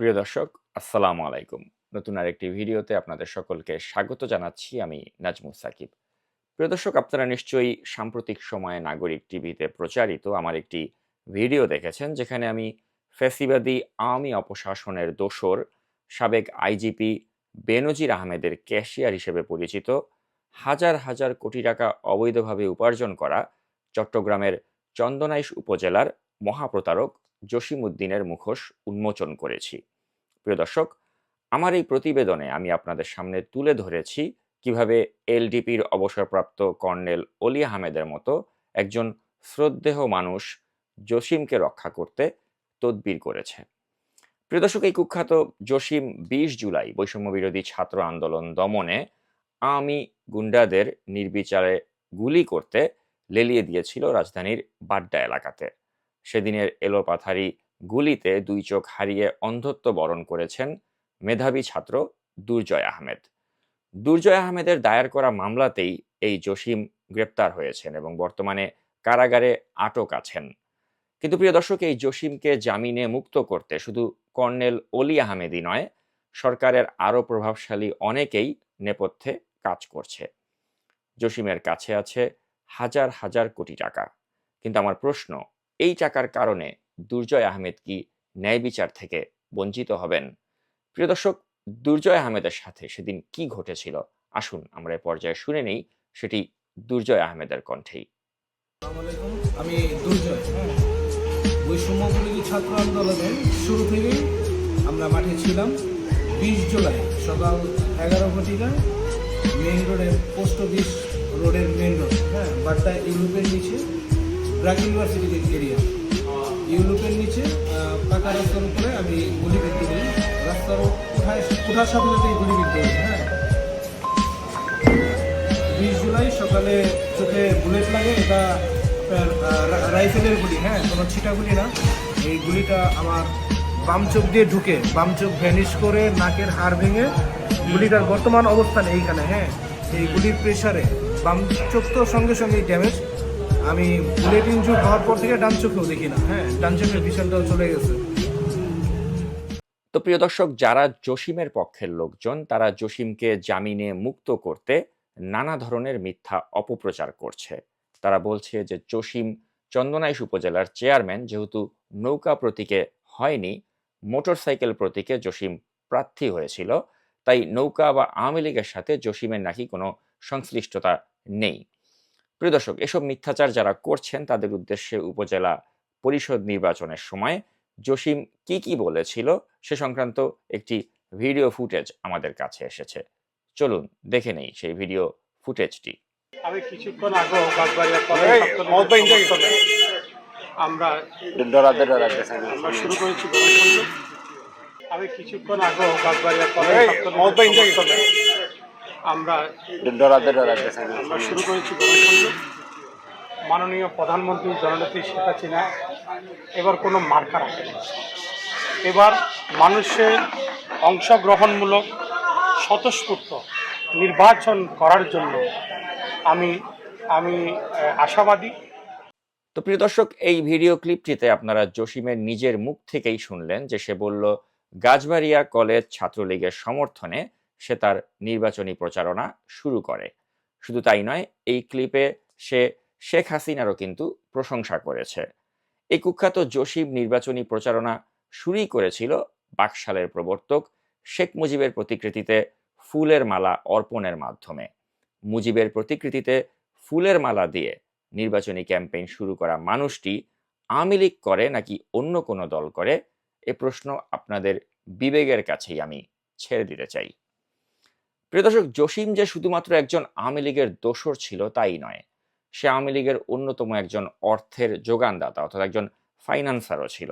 প্রিয় দর্শক, আসসালামু আলাইকুম। নতুন আরেকটি ভিডিওতে আপনাদের সকলকে স্বাগত জানাচ্ছি আমি নাজমুল সাকিব। প্রিয় দর্শক, আপনারা নিশ্চয়ই সাম্প্রতিক সময়ে নাগরিক টিভিতে প্রচারিত আমার একটি ভিডিও দেখেছেন, যেখানে আমি ফ্যাসিবাদী আওয়ামী অপশাসনের দোসর সাবেক আইজিপি বেনজির আহমেদের ক্যাশিয়ার হিসেবে পরিচিত, হাজার হাজার কোটি টাকা অবৈধভাবে উপার্জন করা চট্টগ্রামের চন্দনাইশ উপজেলার মহাপ্রতারক জসিমউদ্দিনের মুখোশ উন্মোচন করেছি। প্রিয় দর্শক, আমার এই প্রতিবেদনে আমি আপনাদের সামনে তুলে ধরেছি কীভাবে এলডিপির অবসরপ্রাপ্ত কর্নেল অলি আহমেদের মতো একজন শ্রদ্ধেহ মানুষ জসিমকে রক্ষা করতে তদবির করেছে। প্রিয় দর্শক, এই কুখ্যাত জসিম বিশ জুলাই বৈষম্য বিরোধী ছাত্র আন্দোলন দমনে আমি গুন্ডাদের নির্বিচারে গুলি করতে লেলিয়ে দিয়েছিল রাজধানীর বাড্ডা এলাকাতে। সেদিনের এলোপাথারি গুলিতে দুই চোখ হারিয়ে অন্ধত্ব বরণ করেছেন মেধাবী ছাত্র দুর্জয় আহমেদ। দুর্জয় আহমেদের দায়ের করা মামলাতেই এই জসিম গ্রেপ্তার হয়েছেন এবং বর্তমানে কারাগারে আটক আছেন। কিন্তু প্রিয় দর্শক, এই জসিমকে জামিনে মুক্ত করতে শুধু কর্নেল অলি আহমেদই নয়, সরকারের আরও প্রভাবশালী অনেকেই নেপথ্যে কাজ করছে। জসিমের কাছে আছে হাজার হাজার কোটি টাকা। কিন্তু আমার প্রশ্ন এই টাকার কারণে দুর্জয় আহমেদ কি ন্যায় বিচার থেকে বঞ্চিত হবেন? প্রিয় দর্শক, দুর্জয় আহমেদের সাথে সেদিন কি ঘটেছিল? আসুন আমরা এ পর্যায়ে শুনে নেই, সেটি দুর্জয় আহমেদের কণ্ঠেই। আমি দুর্জয়। ছাত্র আন্দোলনের শুরু থেকেই আমরা মাঠে ছিলাম। বিশ জুলাই, সকাল এগারো ঘটিকায় মেইন রোডের পোস্ট অফিস রোডের মেইন রোড হ্যাঁ বাড্ডা ইউরোপের নিচে। ব্রাক ইউনিভার্সিটি এরিয়া ইউরোপের নিচে পাকা রাস্তার উপরে আমি গুলি গুলিবিদ্ধ করি। রাস্তার উঠায় উঠার সাথে সাথেই গুলিবিদ্ধ করি হ্যাঁ। বিশ জুলাই সকালে চোখে বুলেট লাগে, এটা রাইফেলের গুলি হ্যাঁ কোনো ছিটা গুলি না। এই গুলিটা আমার বাম চোখ দিয়ে ঢুকে, বাম চোখ ভ্যানিশ করে নাকের হাড় ভেঙে গুলিটার বর্তমান অবস্থান এইখানে হ্যাঁ। এই গুলির প্রেশারে বাম চোখ তো সঙ্গে সঙ্গেই ড্যামেজ আমি বুলেট ইঞ্জুর হওয়ার পর থেকে ডান চোখেও দেখি না। হ্যাঁ ডান চোখের ভিশনটাও চলে গেছে। তো প্রিয় দর্শক, যারা জসিমের পক্ষের লোকজন, তারা জসিমকে জামিনে মুক্ত করতে নানা ধরনের মিথ্যা অপপ্রচার করছে। তারা বলছে যে জসিম চন্দনাইশ উপজেলার চেয়ারম্যান, যেহেতু নৌকা প্রতীকে হয়নি, মোটরসাইকেল প্রতীকে জসিম প্রার্থী হয়েছিল, তাই নৌকা বা আওয়ামী লীগের সাথে জসিমের নাকি কোনো সংশ্লিষ্টতা নেই। প্রিয় দর্শক এসব মিথ্যাচার যারা করছেন তাদের উদ্দেশ্যে উপজেলা পরিষদ নির্বাচনের সময় জসিম কি কি বলেছিল সে সংক্রান্ত একটি ভিডিও ফুটেজ আমাদের কাছে এসেছে। চলুন দেখে নেই সেই ভিডিও ফুটেজটি। আমি কিছুক্ষণ ছাত্রলীগের আমরা শুরু করেছি আমি কিছুক্ষণ ছাত্রলীগের আমরা আমরা শুরু করেছি গণসংযোগ মাননীয় প্রধানমন্ত্রী জননেত্রী শেখ হাসিনা এবার কোনো মার্কা রাখেনি এবার মানুষের অংশগ্রহণমূলক স্বতঃস্ফূর্ত নির্বাচন করার জন্য আমি আমি আশাবাদী। তো প্রিয় দর্শক এই ভিডিও ক্লিপটিতে আপনারা জসিমের নিজের মুখ থেকেই শুনলেন যে সে বলল গাছবাড়িয়া কলেজ ছাত্রলীগের সমর্থনে সে তার নির্বাচনী প্রচারণা শুরু করে। শুধু তাই নয়, এই ক্লিপে সে শেখ হাসিনারও কিন্তু প্রশংসা করেছে। এই কুখ্যাত জসিম নির্বাচনী প্রচারণা শুরুই করেছিল বাকশালের প্রবর্তক শেখ মুজিবের প্রতিকৃতিতে ফুলের মালা অর্পণের মাধ্যমে। মুজিবের প্রতিকৃতিতে ফুলের মালা দিয়ে নির্বাচনী ক্যাম্পেইন শুরু করা মানুষটি আওয়ামী লীগ করে নাকি অন্য কোনো দল করে, এ প্রশ্ন আপনাদের বিবেকের কাছেই আমি ছেড়ে দিতে চাই। প্রিয় দর্শক জসিম যে শুধুমাত্র একজন আওয়ামী লীগের দোসর ছিল তাই নয়। সে আওয়ামী লীগের অন্যতম একজন অর্থের যোগানদাতা অর্থাৎ একজন ফাইন্যান্সারও ছিল।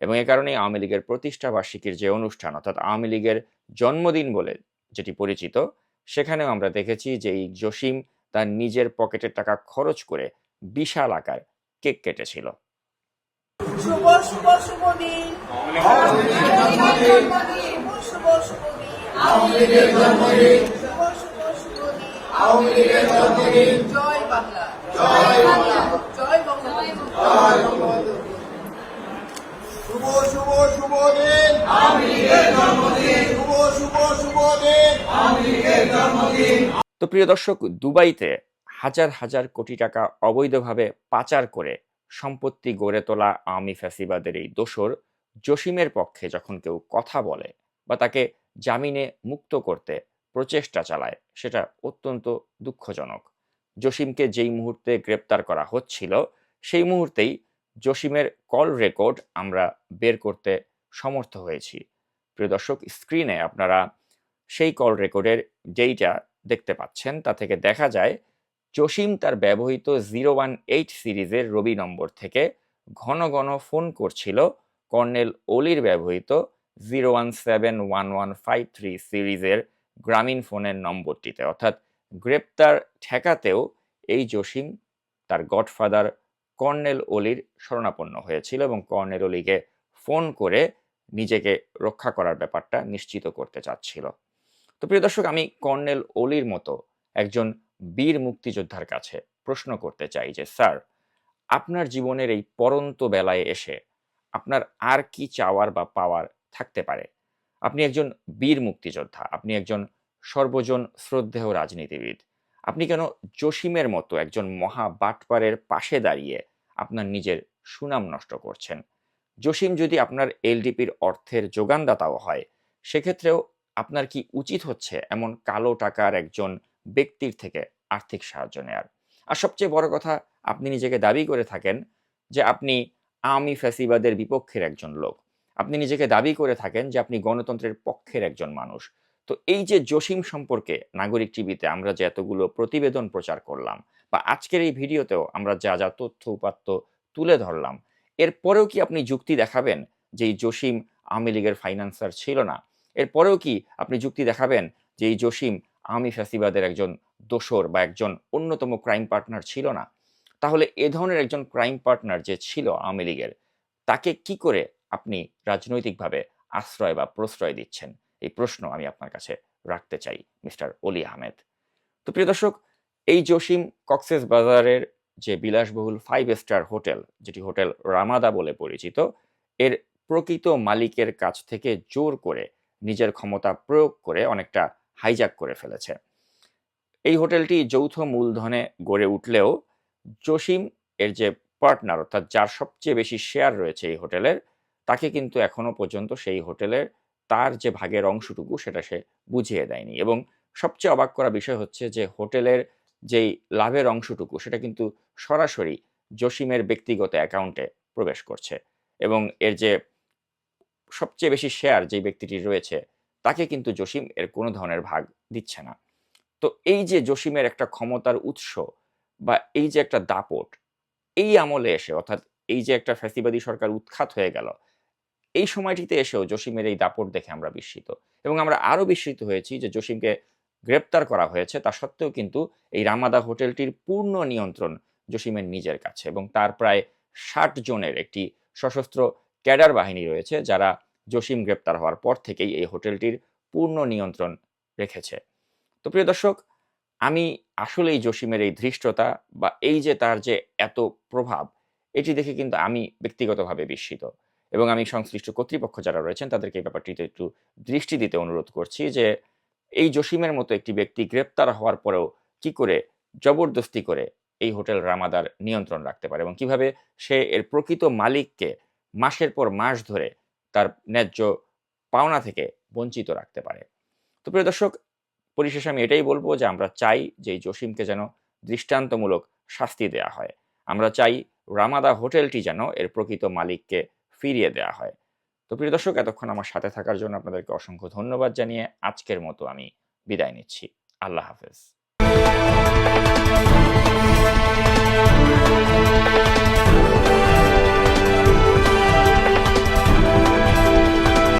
এবং এ কারণেই আওয়ামী লীগের প্রতিষ্ঠা বার্ষিকীর যে অনুষ্ঠান অর্থাৎ আওয়ামী লীগের জন্মদিন বলে যেটি পরিচিত সেখানেও আমরা দেখেছি যে এই জসিম তার নিজের পকেটের টাকা খরচ করে বিশাল আকার কেক কেটেছিল। শুভ শুভ শুভ দিন। তো প্রিয় দর্শক দুবাইতে হাজার হাজার কোটি টাকা অবৈধভাবে পাচার করে সম্পত্তি গড়ে তোলা আমি ফ্যাসিবাদের এই দোসর জসিমের পক্ষে যখন কেউ কথা বলে বা তাকে জামিনে মুক্ত করতে প্রচেষ্টা চালায়, সেটা অত্যন্ত দুঃখজনক। জসিমকে যেই মুহূর্তে গ্রেপ্তার করা হচ্ছিল, সেই মুহূর্তেই জসিমের কল রেকর্ড আমরা বের করতে সমর্থ হয়েছি। প্রিয় দর্শক, স্ক্রিনে আপনারা সেই কল রেকর্ডের যেইটা দেখতে পাচ্ছেন। তা থেকে দেখা যায়, জসিম তার ব্যবহৃত জিরো ওয়ান এইট সিরিজের রবি নম্বর থেকে ঘন ঘন ফোন করছিল কর্নেল ওলির ব্যবহৃত zero one seven one one five three সিরিজের গ্রামীণ ফোনের নম্বরটিতে। অর্থাৎ গ্রেপ্তার ঠেকাতেও এই জসিম তার গডফাদার কর্নেল ওলির শরণাপন্ন হয়েছিল এবং কর্নেল ওলিকে ফোন করে নিজেকে রক্ষা করার ব্যাপারটা নিশ্চিত করতে চাচ্ছিল। তো প্রিয় দর্শক, আমি কর্নেল ওলির মতো একজন বীর মুক্তিযোদ্ধার কাছে প্রশ্ন করতে চাই যে, স্যার, আপনার জীবনের এই পরন্ত বেলায় এসে আপনার আর কি চাওয়ার বা পাওয়ার থাকতে পারে। আপনি একজন বীর মুক্তিযোদ্ধা, আপনি একজন সর্বজন শ্রদ্ধেয় রাজনীতিবিদ। আপনি কেন জসিমের মতো একজন মহা বাটপারের পাশে দাঁড়িয়ে আপনার নিজের সুনাম নষ্ট করছেন? জসিম যদি আপনার এলডিপির অর্থের যোগানদাতাও হয়, সেক্ষেত্রেও আপনার কি উচিত হচ্ছে এমন কালো টাকার একজন ব্যক্তির থেকে আর্থিক সাহায্য নেয়ার? আর সবচেয়ে বড় কথা, আপনি নিজেকে দাবি করে থাকেন যে আপনি আমি ফ্যাসিবাদের বিপক্ষের একজন লোক। আপনি নিজেকে দাবি করে থাকেন যে আপনি গণতন্ত্রের পক্ষের একজন মানুষ। তো এই যে জসিম সম্পর্কে নাগরিক টিভিতে আমরা যে এতগুলো প্রতিবেদন প্রচার করলাম বা আজকের এই ভিডিওতেও আমরা যা যা তথ্য উপাত্ত তুলে ধরলাম এরপরেও কি আপনি যুক্তি দেখাবেন যে এই জসিম আওয়ামী লীগের ফাইন্যান্সার ছিল না? এরপরেও কি আপনি যুক্তি দেখাবেন যে এই জসিম আওয়ামী ফ্যাসিবাদের একজন দোসর বা একজন অন্যতম ক্রাইম পার্টনার ছিল না? তাহলে এ ধরনের একজন ক্রাইম পার্টনার যে ছিল আওয়ামী লীগের, তাকে কি করে আপনি রাজনৈতিকভাবে আশ্রয় বা প্রশ্রয় দিচ্ছেন। এই প্রশ্ন আমি আপনার কাছে রাখতে চাই, মিস্টার অলি আহমেদ। তো প্রিয় দর্শক, এই জসিম কক্সেস বাজারের যে বিলাসবহুল ফাইভ স্টার হোটেল, যেটি হোটেল রামাদা বলে পরিচিত, এর প্রকৃত মালিকের কাছ থেকে জোর করে নিজের ক্ষমতা প্রয়োগ করে অনেকটা হাইজ্যাক করে ফেলেছে। এই হোটেলটি যৌথ মূলধনে গড়ে উঠলেও জসিম এর যে পার্টনার অর্থাৎ যার সবচেয়ে বেশি শেয়ার রয়েছে এই হোটেলের তাকে কিন্তু এখনও পর্যন্ত সেই হোটেলের তার যে ভাগের অংশটুকু সেটা সে বুঝিয়ে দেয়নি এবং সবচেয়ে অবাক করা বিষয় হচ্ছে যে হোটেলের যেই লাভের অংশটুকু সেটা কিন্তু সরাসরি জসিমের ব্যক্তিগত অ্যাকাউন্টে প্রবেশ করছে এবং এর যে সবচেয়ে বেশি শেয়ার যেই ব্যক্তিটির রয়েছে তাকে কিন্তু জসিম এর কোনো ধরনের ভাগ দিচ্ছে না। তো এই যে জসিমের একটা ক্ষমতার উৎস বা এই যে একটা দাপট, এই আমলে এসে অর্থাৎ এই যে একটা ফ্যাসিবাদী সরকার উৎখাত হয়ে গেল এই সময়টিতে এসেও জসিমের এই দাপট দেখে আমরা বিস্মিত এবং আমরা আরও বিস্মিত হয়েছি যে জসিমকে গ্রেপ্তার করা হয়েছে। তা সত্ত্বেও কিন্তু এই রামাদা হোটেলটির পূর্ণ নিয়ন্ত্রণ জসিমের নিজের কাছে এবং তার প্রায় ষাট জনের একটি সশস্ত্র ক্যাডার বাহিনী রয়েছে যারা জসিম গ্রেপ্তার হওয়ার পর থেকেই এই হোটেলটির পূর্ণ নিয়ন্ত্রণ রেখেছে। তো প্রিয় দর্শক, আমি আসলে এই জসিমের এই ধৃষ্টতা বা এই যে তার যে এত প্রভাব, এটি দেখে কিন্তু আমি ব্যক্তিগতভাবে বিস্মিত। এবং আমি সংশ্লিষ্ট কর্তৃপক্ষ যারা রয়েছেন তাদেরকে এই ব্যাপারটিতে একটু দৃষ্টি দিতে অনুরোধ করছি যে এই জসিমের মতো একটি ব্যক্তি গ্রেপ্তার হওয়ার পরেও কি করে জবরদস্তি করে এই হোটেল রামাদার নিয়ন্ত্রণ রাখতে পারে এবং কীভাবে সে এর প্রকৃত মালিককে মাসের পর মাস ধরে তার ন্যায্য পাওনা থেকে বঞ্চিত রাখতে পারে। তো প্রিয় দর্শক, পরিশেষে আমি এটাই বলব যে আমরা চাই যে এই জসিমকে যেন দৃষ্টান্তমূলক শাস্তি দেয়া হয়। আমরা চাই রামাদা হোটেলটি যেন এর প্রকৃত মালিককে ফিরিয়ে দেওয়া হয়। তো প্রিয় দর্শক, এতক্ষণ আমার সাথে থাকার জন্য আপনাদেরকে অসংখ্য ধন্যবাদ জানিয়ে আজকের মতো আমি বিদায় নিচ্ছি। আল্লাহ হাফেজ।